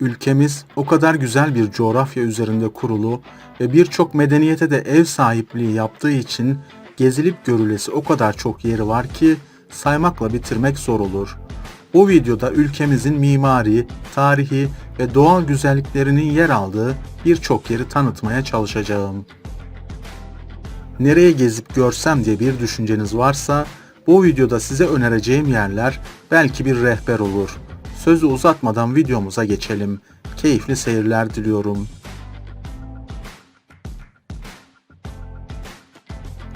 Ülkemiz o kadar güzel bir coğrafya üzerinde kurulu ve birçok medeniyete de ev sahipliği yaptığı için gezilip görülesi o kadar çok yeri var ki saymakla bitirmek zor olur. Bu videoda ülkemizin mimari, tarihi ve doğal güzelliklerinin yer aldığı birçok yeri tanıtmaya çalışacağım. Nereye gezip görsem diye bir düşünceniz varsa bu videoda size önereceğim yerler belki bir rehber olur. Sözü uzatmadan videomuza geçelim. Keyifli seyirler diliyorum.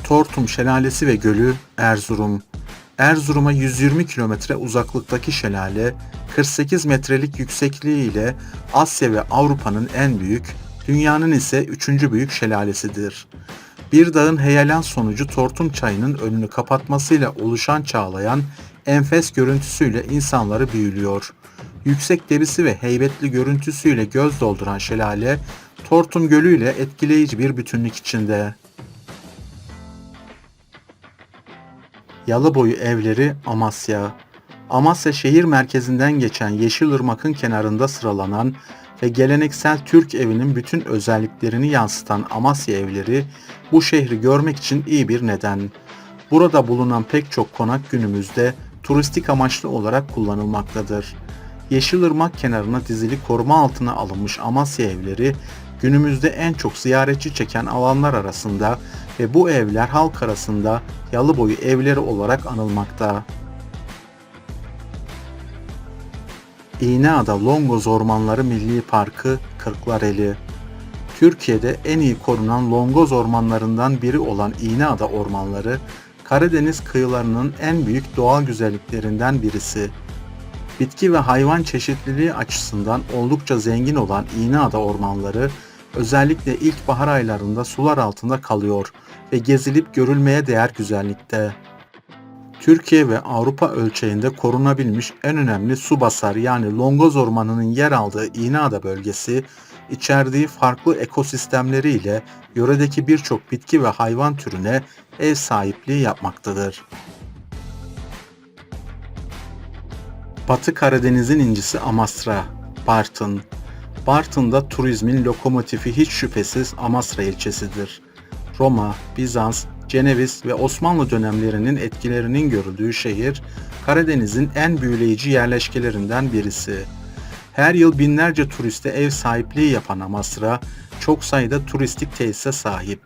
Tortum Şelalesi ve Gölü Erzurum. Erzurum'a 120 kilometre uzaklıktaki şelale, 48 metrelik yüksekliği ile Asya ve Avrupa'nın en büyük, dünyanın ise üçüncü büyük şelalesidir. Bir dağın heyelan sonucu Tortum çayının önünü kapatmasıyla oluşan çağlayan enfes görüntüsüyle insanları büyülüyor. Yüksek debisi ve heybetli görüntüsüyle göz dolduran şelale, Tortum Gölü ile etkileyici bir bütünlük içinde. Yalıboyu evleri Amasya. Amasya şehir merkezinden geçen Yeşilırmak'ın kenarında sıralanan ve geleneksel Türk evinin bütün özelliklerini yansıtan Amasya evleri bu şehri görmek için iyi bir neden. Burada bulunan pek çok konak günümüzde turistik amaçlı olarak kullanılmaktadır. Yeşilırmak kenarına dizili koruma altına alınmış Amasya evleri günümüzde en çok ziyaretçi çeken alanlar arasında ve bu evler halk arasında Yalıboyu evleri olarak anılmakta. İğneada Longoz Ormanları Milli Parkı Kırklareli Türkiye'de en iyi korunan Longoz ormanlarından biri olan İğneada Ormanları, Karadeniz kıyılarının en büyük doğal güzelliklerinden birisi. Bitki ve hayvan çeşitliliği açısından oldukça zengin olan İğneada ormanları, özellikle ilkbahar aylarında sular altında kalıyor ve gezilip görülmeye değer güzellikte. Türkiye ve Avrupa ölçeğinde korunabilmiş en önemli su basar yani Longoz Ormanı'nın yer aldığı İğneada bölgesi, içerdiği farklı ekosistemleriyle yöredeki birçok bitki ve hayvan türüne ev sahipliği yapmaktadır. Batı Karadeniz'in incisi Amasra, Bartın. Bartın'da turizmin lokomotifi hiç şüphesiz Amasra ilçesidir. Roma, Bizans, Ceneviz ve Osmanlı dönemlerinin etkilerinin görüldüğü şehir, Karadeniz'in en büyüleyici yerleşkelerinden birisi. Her yıl binlerce turiste ev sahipliği yapan Amasra, çok sayıda turistik tesise sahip.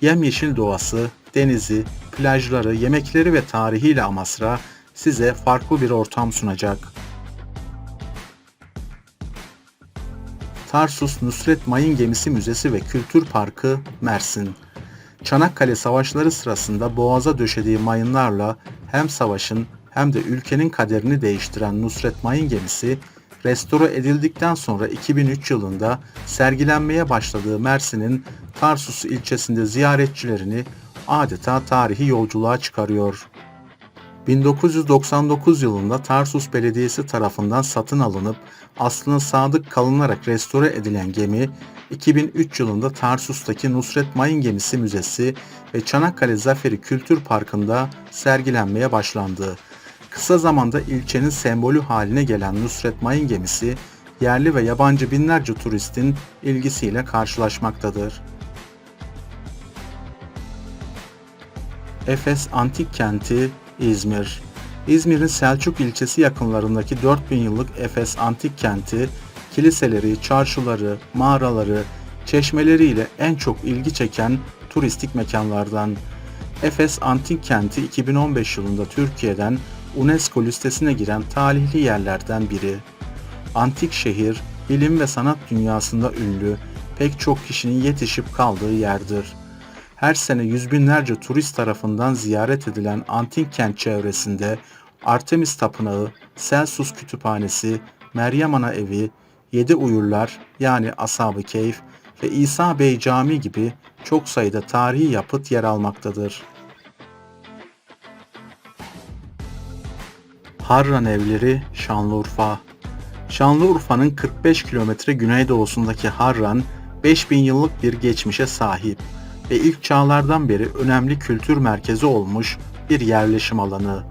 Yemyeşil doğası, denizi, plajları, yemekleri ve tarihiyle Amasra size farklı bir ortam sunacak. Tarsus Nusret Mayın Gemisi Müzesi ve Kültür Parkı Mersin Çanakkale Savaşları sırasında boğaza döşediği mayınlarla hem savaşın hem de ülkenin kaderini değiştiren Nusret Mayın gemisi restore edildikten sonra 2003 yılında sergilenmeye başladığı Mersin'in Tarsus ilçesinde ziyaretçilerini adeta tarihi yolculuğa çıkarıyor. 1999 yılında Tarsus Belediyesi tarafından satın alınıp aslına sadık kalınarak restore edilen gemi 2003 yılında Tarsus'taki Nusret Mayın Gemisi Müzesi ve Çanakkale Zaferi Kültür Parkı'nda sergilenmeye başlandı. Kısa zamanda ilçenin sembolü haline gelen Nusret Mayın Gemisi, yerli ve yabancı binlerce turistin ilgisiyle karşılaşmaktadır. Efes Antik Kenti, İzmir İzmir'in Selçuk ilçesi yakınlarındaki 4000 yıllık Efes Antik Kenti, kiliseleri, çarşıları, mağaraları, çeşmeleriyle en çok ilgi çeken turistik mekanlardan. Efes Antik Kenti 2015 yılında Türkiye'den UNESCO listesine giren talihli yerlerden biri. Antik şehir, bilim ve sanat dünyasında ünlü, pek çok kişinin yetişip kaldığı yerdir. Her sene yüz binlerce turist tarafından ziyaret edilen antik kent çevresinde Artemis Tapınağı, Celsus Kütüphanesi, Meryem Ana Evi, Yedi Uyurlar yani Ashab-ı Keyf ve İsa Bey Camii gibi çok sayıda tarihi yapıt yer almaktadır. Harran Evleri Şanlıurfa Şanlıurfa'nın 45 kilometre güneydoğusundaki Harran, 5000 yıllık bir geçmişe sahip ve ilk çağlardan beri önemli kültür merkezi olmuş bir yerleşim alanı.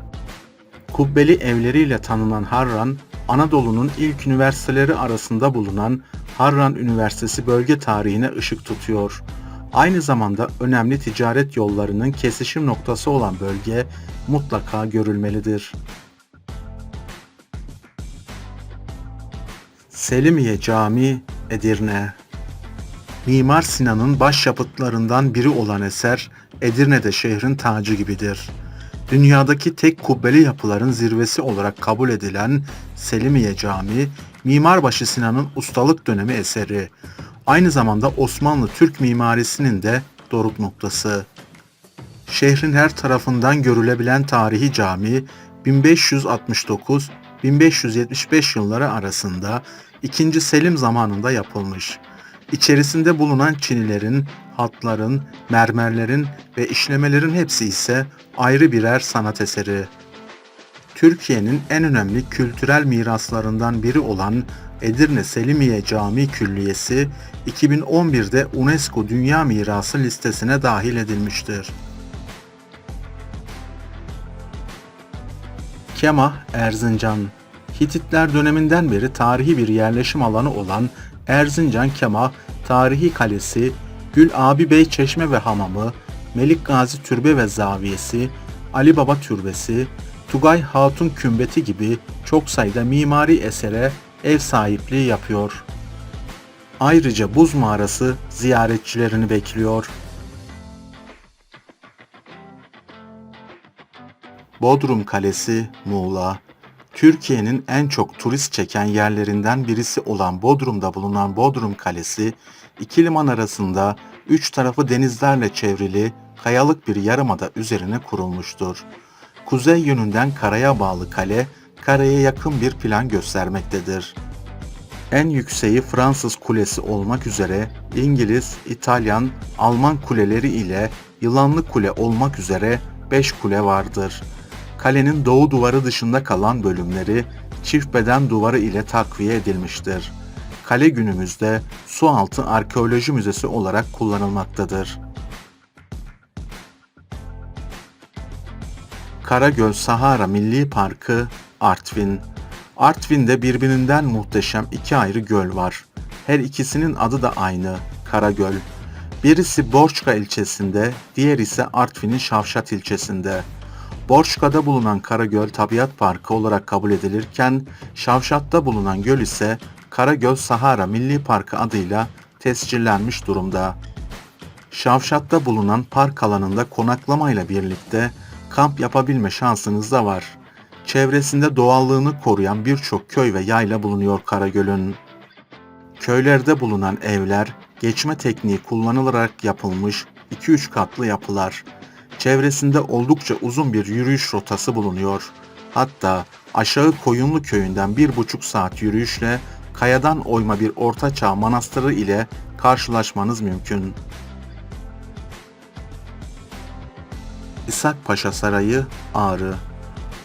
Kubbeli evleriyle tanınan Harran, Anadolu'nun ilk üniversiteleri arasında bulunan Harran Üniversitesi bölge tarihine ışık tutuyor. Aynı zamanda önemli ticaret yollarının kesişim noktası olan bölge mutlaka görülmelidir. Selimiye Camii, Edirne Mimar Sinan'ın başyapıtlarından biri olan eser, Edirne'de şehrin tacı gibidir. Dünyadaki tek kubbeli yapıların zirvesi olarak kabul edilen Selimiye Camii, Mimarbaşı Sinan'ın ustalık dönemi eseri. Aynı zamanda Osmanlı Türk mimarisinin de doruk noktası. Şehrin her tarafından görülebilen tarihi cami 1569-1575 yılları arasında 2. Selim zamanında yapılmış. İçerisinde bulunan çinilerin, hatların, mermerlerin ve işlemelerin hepsi ise ayrı birer sanat eseri. Türkiye'nin en önemli kültürel miraslarından biri olan Edirne Selimiye Camii Külliyesi 2011'de UNESCO Dünya Mirası listesine dahil edilmiştir. Kemah, Erzincan Hititler döneminden beri tarihi bir yerleşim alanı olan Erzincan Kemah, tarihi kalesi, Gül Abi Bey Çeşme ve Hamamı, Melik Gazi Türbe ve Zaviyesi, Ali Baba Türbesi, Tugay Hatun Kümbeti gibi çok sayıda mimari esere ev sahipliği yapıyor. Ayrıca buz mağarası ziyaretçilerini bekliyor. Bodrum Kalesi, Muğla Türkiye'nin en çok turist çeken yerlerinden birisi olan Bodrum'da bulunan Bodrum Kalesi, iki liman arasında üç tarafı denizlerle çevrili kayalık bir yarımada üzerine kurulmuştur. Kuzey yönünden karaya bağlı kale, karaya yakın bir plan göstermektedir. En yükseği Fransız kulesi olmak üzere İngiliz, İtalyan, Alman kuleleri ile Yılanlı Kule olmak üzere 5 kule vardır. Kalenin doğu duvarı dışında kalan bölümleri çift beden duvarı ile takviye edilmiştir. Kale günümüzde Sualtı Arkeoloji Müzesi olarak kullanılmaktadır. Karagöl Sahara Milli Parkı, Artvin. Artvin'de birbirinden muhteşem iki ayrı göl var. Her ikisinin adı da aynı, Karagöl. Birisi Borçka ilçesinde, diğer ise Artvin'in Şavşat ilçesinde. Borçka'da bulunan Karagöl Tabiat Parkı olarak kabul edilirken, Şavşat'ta bulunan göl ise Karagöl Sahara Milli Parkı adıyla tescillenmiş durumda. Şavşat'ta bulunan park alanında konaklamayla birlikte kamp yapabilme şansınız da var. Çevresinde doğallığını koruyan birçok köy ve yayla bulunuyor Karagöl'ün. Köylerde bulunan evler geçme tekniği kullanılarak yapılmış 2-3 katlı yapılar. Çevresinde oldukça uzun bir yürüyüş rotası bulunuyor. Hatta aşağı Koyunlu köyünden bir buçuk saat yürüyüşle kayadan oyma bir ortaçağ manastırı ile karşılaşmanız mümkün. İshak Paşa Sarayı, Ağrı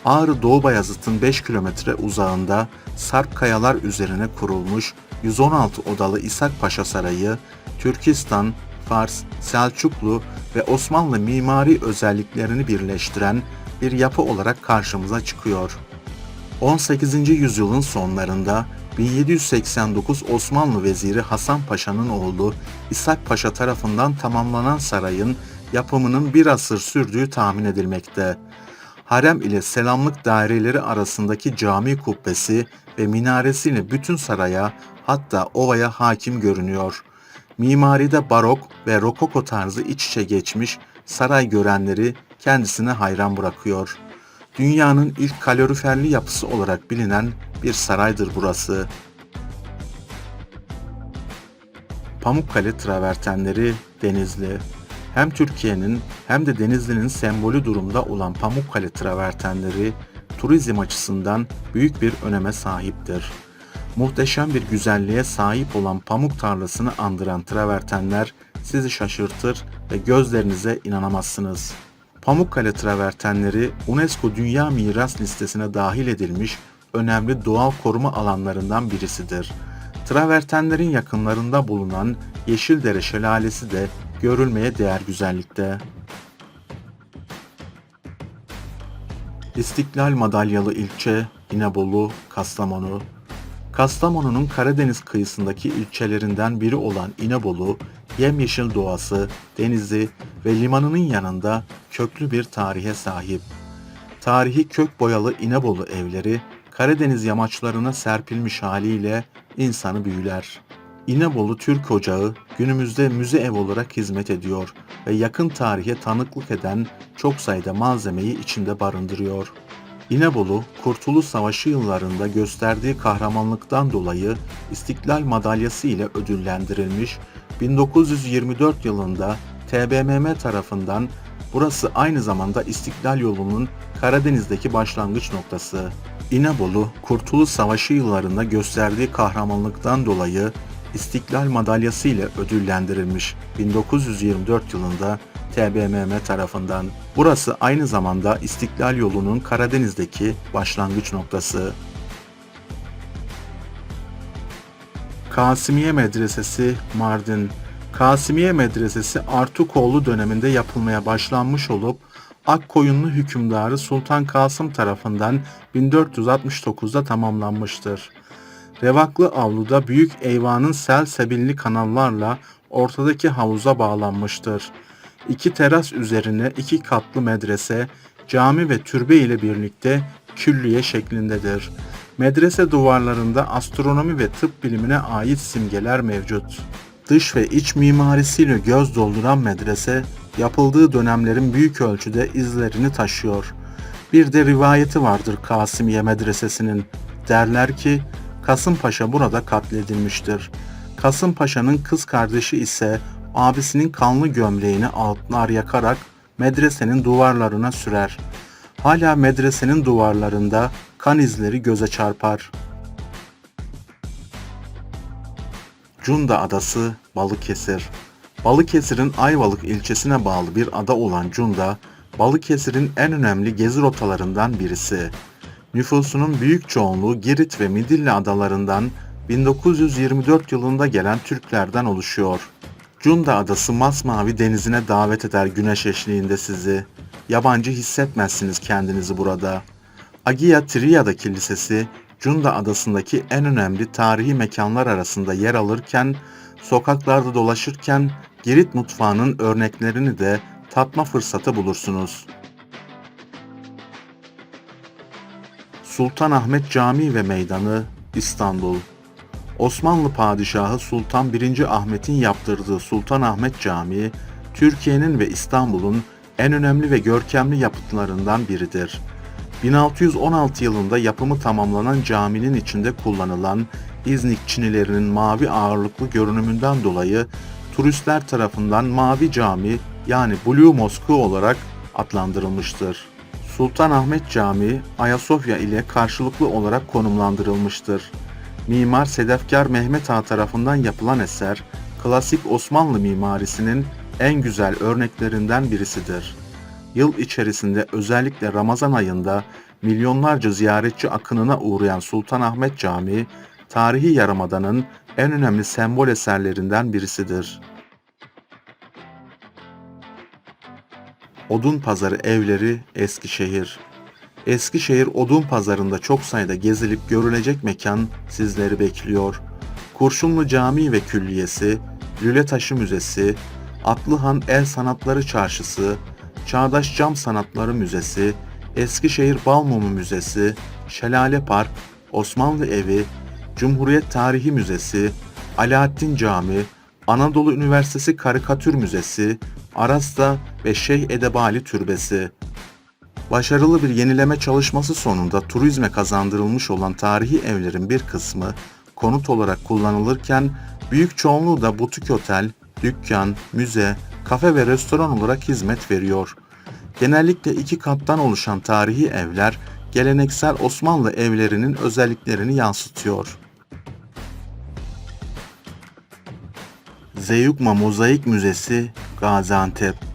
Ağrı Doğu Bayazıt'ın 5 kilometre uzağında sarp kayalar üzerine kurulmuş 116 odalı İshak Paşa Sarayı, Türkistan, Fars, Selçuklu ve Osmanlı mimari özelliklerini birleştiren bir yapı olarak karşımıza çıkıyor. 18. yüzyılın sonlarında 1789 Osmanlı veziri Hasan Paşa'nın oğlu İshak Paşa tarafından tamamlanan sarayın yapımının bir asır sürdüğü tahmin edilmekte. Harem ile selamlık daireleri arasındaki cami kubbesi ve minaresiyle bütün saraya hatta ovaya hakim görünüyor. Mimaride barok ve rokoko tarzı iç içe geçmiş saray görenleri kendisine hayran bırakıyor. Dünyanın ilk kaloriferli yapısı olarak bilinen bir saraydır burası. Pamukkale travertenleri Denizli hem Türkiye'nin hem de Denizli'nin sembolü durumda olan Pamukkale travertenleri turizm açısından büyük bir öneme sahiptir. Muhteşem bir güzelliğe sahip olan pamuk tarlasını andıran travertenler sizi şaşırtır ve gözlerinize inanamazsınız. Pamukkale travertenleri UNESCO Dünya Miras Listesi'ne dahil edilmiş önemli doğal koruma alanlarından birisidir. Travertenlerin yakınlarında bulunan Yeşildere Şelalesi de görülmeye değer güzellikte. İstiklal Madalyalı ilçe İnebolu, Kastamonu. Kastamonu'nun Karadeniz kıyısındaki ilçelerinden biri olan İnebolu, yemyeşil doğası, denizi ve limanının yanında köklü bir tarihe sahip. Tarihi kök boyalı İnebolu evleri Karadeniz yamaçlarına serpilmiş haliyle insanı büyüler. İnebolu Türk Ocağı günümüzde müze ev olarak hizmet ediyor ve yakın tarihe tanıklık eden çok sayıda malzemeyi içinde barındırıyor. İnebolu, Kurtuluş Savaşı yıllarında gösterdiği kahramanlıktan dolayı İstiklal Madalyası ile ödüllendirilmiş, 1924 yılında TBMM tarafından burası aynı zamanda İstiklal yolunun Karadeniz'deki başlangıç noktası. İnebolu, Kurtuluş Savaşı yıllarında gösterdiği kahramanlıktan dolayı İstiklal Madalyası ile ödüllendirilmiş 1924 yılında TBMM tarafından. Burası aynı zamanda İstiklal yolunun Karadeniz'deki başlangıç noktası. Kasimiye Medresesi Mardin Kasimiye Medresesi Artukoğlu döneminde yapılmaya başlanmış olup Akkoyunlu hükümdarı Sultan Kasım tarafından 1469'da tamamlanmıştır. Revaklı avluda büyük eyvanın sel sebilli kanallarla ortadaki havuza bağlanmıştır. İki teras üzerine iki katlı medrese, cami ve türbe ile birlikte külliye şeklindedir. Medrese duvarlarında astronomi ve tıp bilimine ait simgeler mevcut. Dış ve iç mimarisiyle göz dolduran medrese, yapıldığı dönemlerin büyük ölçüde izlerini taşıyor. Bir de rivayeti vardır Kasimiye Medresesi'nin. Derler ki Kasımpaşa burada katledilmiştir. Kasımpaşa'nın kız kardeşi ise abisinin kanlı gömleğini altlar yakarak medresenin duvarlarına sürer. Hala medresenin duvarlarında kan izleri göze çarpar. Cunda Adası, Balıkesir. Balıkesir'in Ayvalık ilçesine bağlı bir ada olan Cunda, Balıkesir'in en önemli gezi rotalarından birisi. Nüfusunun büyük çoğunluğu Girit ve Midilli adalarından 1924 yılında gelen Türklerden oluşuyor. Cunda Adası masmavi denizine davet eder güneş eşliğinde sizi. Yabancı hissetmezsiniz kendinizi burada. Agia Triada Kilisesi, Cunda Adası'ndaki en önemli tarihi mekanlar arasında yer alırken, sokaklarda dolaşırken Girit mutfağının örneklerini de tatma fırsatı bulursunuz. Sultanahmet Camii ve Meydanı, İstanbul Osmanlı Padişahı Sultan 1. Ahmet'in yaptırdığı Sultanahmet Camii, Türkiye'nin ve İstanbul'un en önemli ve görkemli yapıtlarından biridir. 1616 yılında yapımı tamamlanan caminin içinde kullanılan İznik çinilerinin mavi ağırlıklı görünümünden dolayı turistler tarafından Mavi Cami yani Blue Mosque olarak adlandırılmıştır. Sultanahmet Camii Ayasofya ile karşılıklı olarak konumlandırılmıştır. Mimar Sedefkar Mehmet Ağa tarafından yapılan eser, klasik Osmanlı mimarisinin en güzel örneklerinden birisidir. Yıl içerisinde özellikle Ramazan ayında milyonlarca ziyaretçi akınına uğrayan Sultanahmet Camii, tarihi Yarımada'nın en önemli sembol eserlerinden birisidir. Odun Pazarı Evleri Eskişehir Eskişehir Odun Pazarı'nda çok sayıda gezilip görülecek mekan sizleri bekliyor. Kurşunlu Camii ve Külliyesi, Lüle Taşı Müzesi, Atlıhan El Sanatları Çarşısı, Çağdaş Cam Sanatları Müzesi, Eskişehir Balmumu Müzesi, Şelale Park, Osmanlı Evi, Cumhuriyet Tarihi Müzesi, Alaaddin Camii, Anadolu Üniversitesi Karikatür Müzesi, Arasta ve Şeyh Edebali Türbesi. Başarılı bir yenileme çalışması sonunda turizme kazandırılmış olan tarihi evlerin bir kısmı konut olarak kullanılırken büyük çoğunluğu da butik otel, dükkan, müze, kafe ve restoran olarak hizmet veriyor. Genellikle iki kattan oluşan tarihi evler geleneksel Osmanlı evlerinin özelliklerini yansıtıyor. Zeyukma Mozaik Müzesi, Gaziantep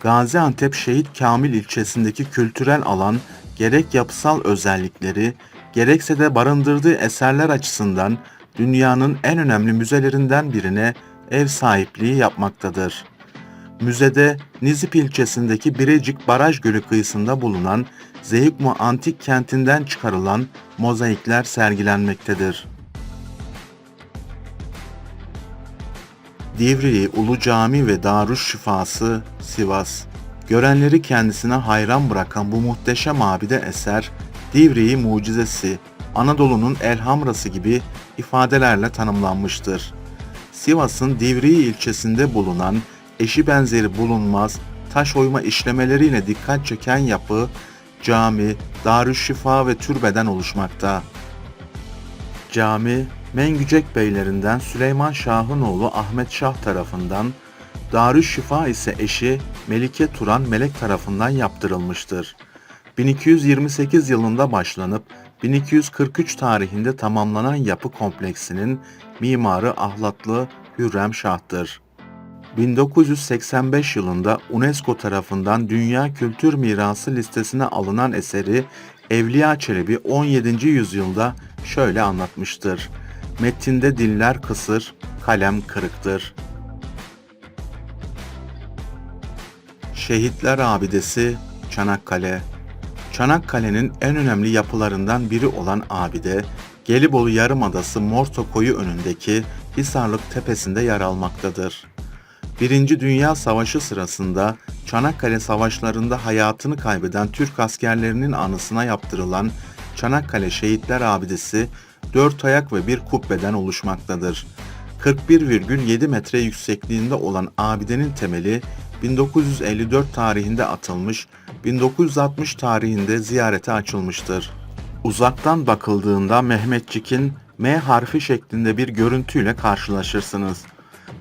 Gaziantep Şehit Kamil ilçesindeki kültürel alan gerek yapısal özellikleri gerekse de barındırdığı eserler açısından dünyanın en önemli müzelerinden birine ev sahipliği yapmaktadır. Müzede Nizip ilçesindeki Birecik Baraj Gölü kıyısında bulunan Zeyukmu Antik Kenti'nden çıkarılan mozaikler sergilenmektedir. Divriği Ulu Cami ve Darüşşifası Sivas. Görenleri kendisine hayran bırakan bu muhteşem abide eser, Divriği mucizesi, Anadolu'nun elhamrası gibi ifadelerle tanımlanmıştır. Sivas'ın Divriği ilçesinde bulunan eşi benzeri bulunmaz taş oyma işlemeleriyle dikkat çeken yapı, cami, darüşşifa ve türbeden oluşmakta. Cami, Mengücek beylerinden Süleyman Şah'ın oğlu Ahmet Şah tarafından, Darüşşifa ise eşi Melike Turan Melek tarafından yaptırılmıştır. 1228 yılında başlanıp 1243 tarihinde tamamlanan yapı kompleksinin mimarı Ahlatlı Hürrem Şah'tır. 1985 yılında UNESCO tarafından Dünya Kültür Mirası listesine alınan eseri Evliya Çelebi 17. yüzyılda şöyle anlatmıştır. Metinde diller kısır, kalem kırıktır. Şehitler Abidesi Çanakkale Çanakkale'nin en önemli yapılarından biri olan abide, Gelibolu Yarımadası Morto Koyu önündeki Hisarlık Tepesi'nde yer almaktadır. Birinci Dünya Savaşı sırasında Çanakkale Savaşlarında hayatını kaybeden Türk askerlerinin anısına yaptırılan Çanakkale Şehitler Abidesi dört ayak ve bir kubbeden oluşmaktadır. 41,7 metre yüksekliğinde olan abidenin temeli 1954 tarihinde atılmış, 1960 tarihinde ziyarete açılmıştır. Uzaktan bakıldığında Mehmetçik'in M harfi şeklinde bir görüntüyle karşılaşırsınız.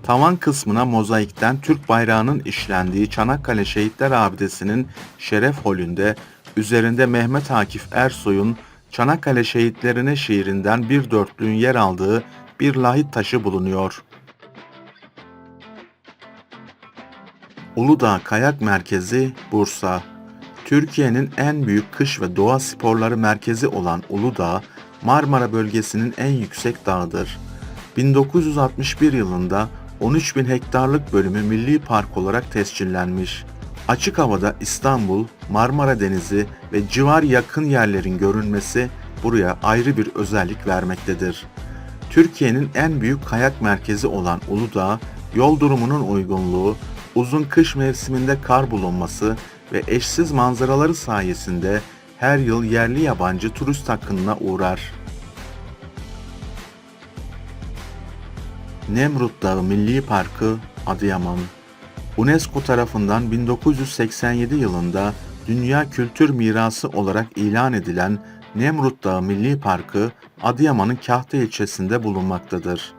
Tavan kısmına mozaikten Türk bayrağının işlendiği Çanakkale Şehitler Abidesi'nin şeref holünde üzerinde Mehmet Akif Ersoy'un Çanakkale Şehitlerine şiirinden bir dörtlüğün yer aldığı bir lahit taşı bulunuyor. Uludağ Kayak Merkezi Bursa Türkiye'nin en büyük kış ve doğa sporları merkezi olan Uludağ, Marmara bölgesinin en yüksek dağıdır. 1961 yılında 13 bin hektarlık bölümü milli park olarak tescillenmiş. Açık havada İstanbul, Marmara Denizi ve civar yakın yerlerin görünmesi buraya ayrı bir özellik vermektedir. Türkiye'nin en büyük kayak merkezi olan Uludağ, yol durumunun uygunluğu, uzun kış mevsiminde kar bulunması ve eşsiz manzaraları sayesinde her yıl yerli yabancı turist akınına uğrar. Nemrut Dağı Milli Parkı Adıyaman UNESCO tarafından 1987 yılında Dünya Kültür Mirası olarak ilan edilen Nemrut Dağı Milli Parkı Adıyaman'ın Kahta ilçesinde bulunmaktadır.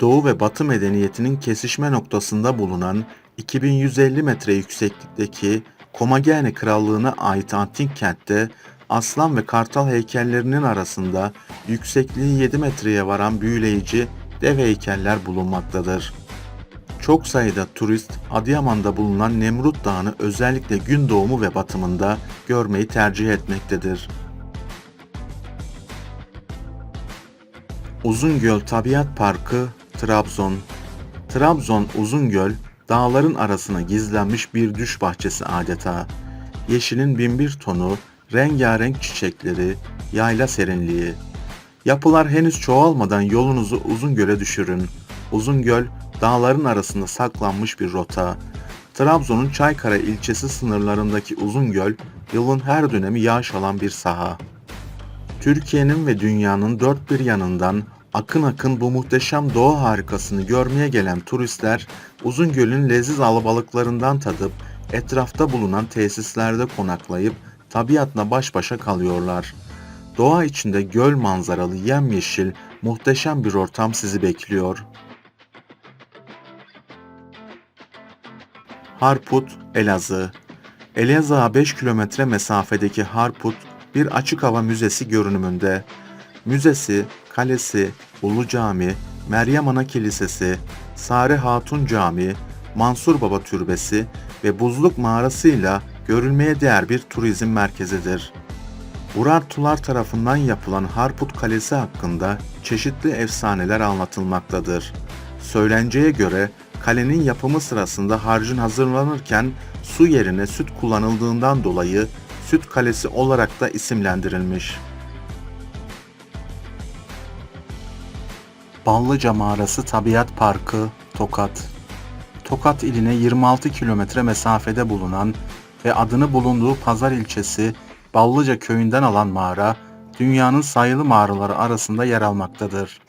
Doğu ve Batı medeniyetinin kesişme noktasında bulunan 2150 metre yükseklikteki Komagene Krallığı'na ait antik kentte aslan ve kartal heykellerinin arasında yüksekliği 7 metreye varan büyüleyici dev heykeller bulunmaktadır. Çok sayıda turist Adıyaman'da bulunan Nemrut Dağı'nı özellikle gün doğumu ve batımında görmeyi tercih etmektedir. Uzungöl Tabiat Parkı Trabzon Trabzon Uzungöl dağların arasına gizlenmiş bir düş bahçesi adeta. Yeşilin binbir tonu, rengarenk çiçekleri, yayla serinliği. Yapılar henüz çoğalmadan yolunuzu Uzungöl'e düşürün. Uzungöl, dağların arasında saklanmış bir rota. Trabzon'un Çaykara ilçesi sınırlarındaki Uzungöl, yılın her dönemi yağış alan bir saha. Türkiye'nin ve dünyanın dört bir yanından akın akın bu muhteşem doğa harikasını görmeye gelen turistler Uzungöl'ün leziz alabalıklarından tadıp etrafta bulunan tesislerde konaklayıp tabiatla baş başa kalıyorlar. Doğa içinde göl manzaralı yemyeşil muhteşem bir ortam sizi bekliyor. Harput, Elazığ Elazığ'a 5 kilometre mesafedeki Harput bir açık hava müzesi görünümünde. Müzesi, kalesi, Ulu Cami, Meryem Ana Kilisesi, Sare Hatun Camii, Mansur Baba Türbesi ve Buzluk Mağarası'yla görülmeye değer bir turizm merkezidir. Urartular tarafından yapılan Harput Kalesi hakkında çeşitli efsaneler anlatılmaktadır. Söylenceye göre kalenin yapımı sırasında harcın hazırlanırken su yerine süt kullanıldığından dolayı Süt Kalesi olarak da isimlendirilmiş. Ballıca Mağarası Tabiat Parkı, Tokat Tokat iline 26 kilometre mesafede bulunan ve adını bulunduğu Pazar ilçesi Ballıca köyünden alan mağara, dünyanın sayılı mağaraları arasında yer almaktadır.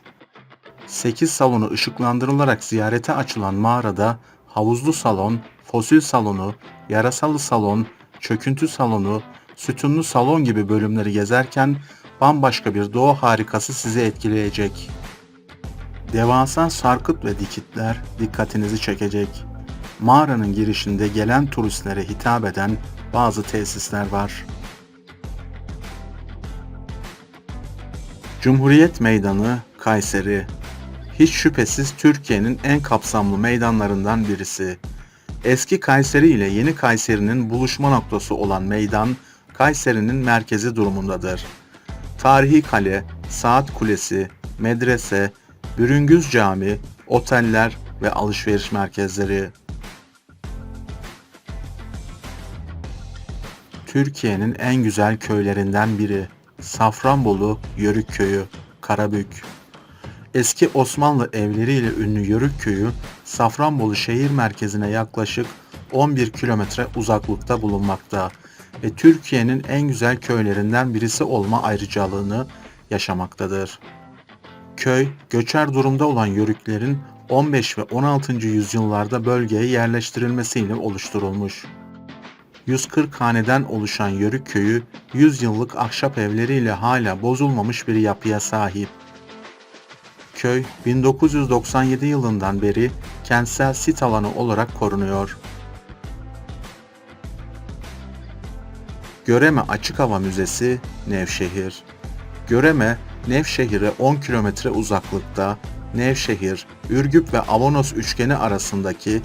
8 salonu ışıklandırılarak ziyarete açılan mağarada havuzlu salon, fosil salonu, yarasalı salon, çöküntü salonu, sütunlu salon gibi bölümleri gezerken bambaşka bir doğa harikası sizi etkileyecek. Devasa sarkıt ve dikitler dikkatinizi çekecek. Mağaranın girişinde gelen turistlere hitap eden bazı tesisler var. Cumhuriyet Meydanı, Kayseri Hiç şüphesiz Türkiye'nin en kapsamlı meydanlarından birisi. Eski Kayseri ile yeni Kayseri'nin buluşma noktası olan meydan, Kayseri'nin merkezi durumundadır. Tarihi kale, saat kulesi, medrese, Bürüngüz Cami, oteller ve alışveriş merkezleri. Türkiye'nin en güzel köylerinden biri Safranbolu Yörük Köyü, Karabük. Eski Osmanlı evleriyle ünlü Yörük Köyü, Safranbolu şehir merkezine yaklaşık 11 kilometre uzaklıkta bulunmakta ve Türkiye'nin en güzel köylerinden birisi olma ayrıcalığını yaşamaktadır. Köy, göçer durumda olan Yörüklerin 15 ve 16. yüzyıllarda bölgeye yerleştirilmesiyle oluşturulmuş. 140 haneden oluşan Yörük köyü 100 yıllık ahşap evleriyle hala bozulmamış bir yapıya sahip. Köy 1997 yılından beri kentsel sit alanı olarak korunuyor. Göreme Açık Hava Müzesi, Nevşehir. Göreme, Nevşehir'e 10 kilometre uzaklıkta, Nevşehir, Ürgüp ve Avanos üçgeni arasındaki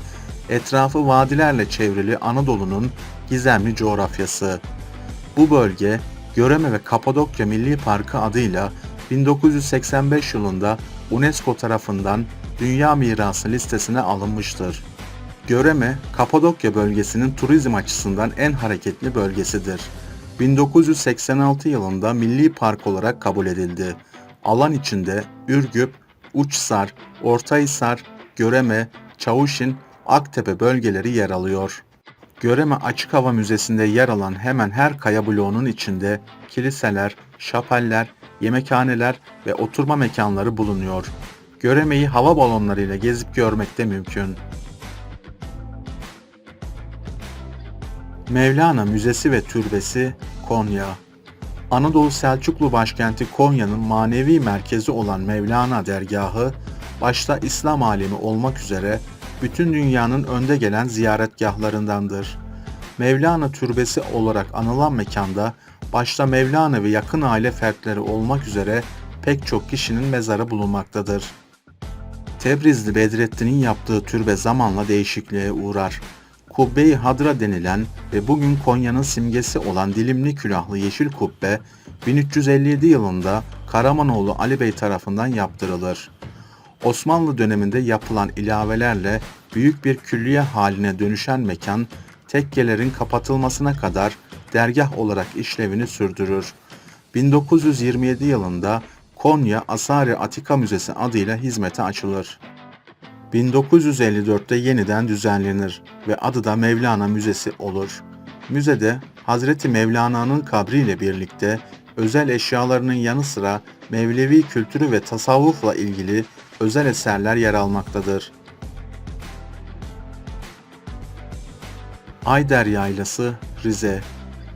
etrafı vadilerle çevrili Anadolu'nun gizemli coğrafyası. Bu bölge, Göreme ve Kapadokya Milli Parkı adıyla 1985 yılında UNESCO tarafından Dünya Mirası listesine alınmıştır. Göreme, Kapadokya bölgesinin turizm açısından en hareketli bölgesidir. 1986 yılında milli park olarak kabul edildi. Alan içinde Ürgüp, Uçsar, Ortahisar, Göreme, Çavuşin, Aktepe bölgeleri yer alıyor. Göreme Açık Hava Müzesi'nde yer alan hemen her kaya bloğunun içinde kiliseler, şapeller, yemekhaneler ve oturma mekanları bulunuyor. Göreme'yi hava balonlarıyla gezip görmek de mümkün. Mevlana Müzesi ve Türbesi Konya Anadolu Selçuklu başkenti Konya'nın manevi merkezi olan Mevlana dergahı, başta İslam alemi olmak üzere bütün dünyanın önde gelen ziyaretgahlarındandır. Mevlana Türbesi olarak anılan mekanda başta Mevlana ve yakın aile fertleri olmak üzere pek çok kişinin mezarı bulunmaktadır. Tebrizli Bedrettin'in yaptığı türbe zamanla değişikliğe uğrar. Kubbe-i Hadra denilen ve bugün Konya'nın simgesi olan dilimli külahlı yeşil kubbe 1357 yılında Karamanoğlu Ali Bey tarafından yaptırılır. Osmanlı döneminde yapılan ilavelerle büyük bir külliye haline dönüşen mekan tekkelerin kapatılmasına kadar dergah olarak işlevini sürdürür. 1927 yılında Konya Asari Atika Müzesi adıyla hizmete açılır. 1954'te yeniden düzenlenir ve adı da Mevlana Müzesi olur. Müzede Hazreti Mevlana'nın kabriyle birlikte özel eşyalarının yanı sıra Mevlevi kültürü ve tasavvufla ilgili özel eserler yer almaktadır. Ayder Yaylası, Rize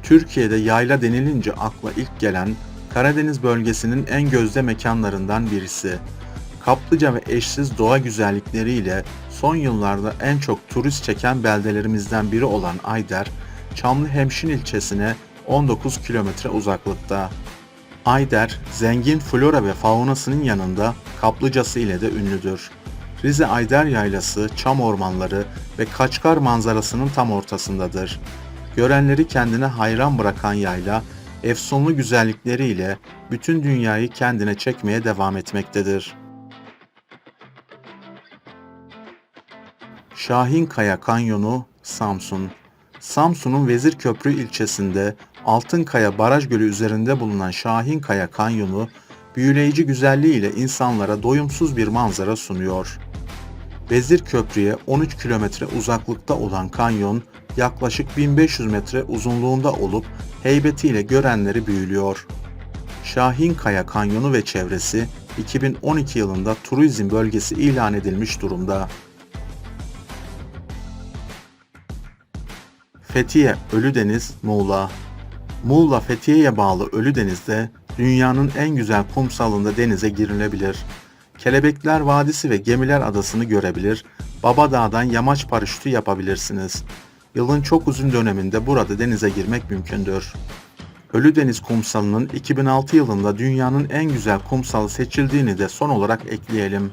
Türkiye'de yayla denilince akla ilk gelen Karadeniz bölgesinin en gözde mekanlarından birisi. Kaplıca ve eşsiz doğa güzellikleriyle son yıllarda en çok turist çeken beldelerimizden biri olan Ayder, Çamlıhemşin ilçesine 19 kilometre uzaklıkta. Ayder, zengin flora ve faunasının yanında kaplıcası ile de ünlüdür. Rize Ayder Yaylası, çam ormanları ve Kaçkar manzarasının tam ortasındadır. Görenleri kendine hayran bırakan yayla, efsunlu güzellikleriyle bütün dünyayı kendine çekmeye devam etmektedir. Şahinkaya Kanyonu, Samsun. Samsun'un Vezirköprü ilçesinde Altınkaya Baraj Gölü üzerinde bulunan Şahinkaya Kanyonu, büyüleyici güzelliğiyle insanlara doyumsuz bir manzara sunuyor. Vezir Köprü'ye 13 kilometre uzaklıkta olan kanyon yaklaşık 1500 metre uzunluğunda olup heybetiyle görenleri büyülüyor. Şahinkaya Kanyonu ve çevresi 2012 yılında turizm bölgesi ilan edilmiş durumda. Fethiye Ölüdeniz Muğla Muğla Fethiye'ye bağlı Ölüdeniz'de dünyanın en güzel kumsalında denize girilebilir. Kelebekler Vadisi ve Gemiler Adası'nı görebilir, Babadağ'dan yamaç paraşütü yapabilirsiniz. Yılın çok uzun döneminde burada denize girmek mümkündür. Ölüdeniz kumsalının 2006 yılında dünyanın en güzel kumsalı seçildiğini de son olarak ekleyelim.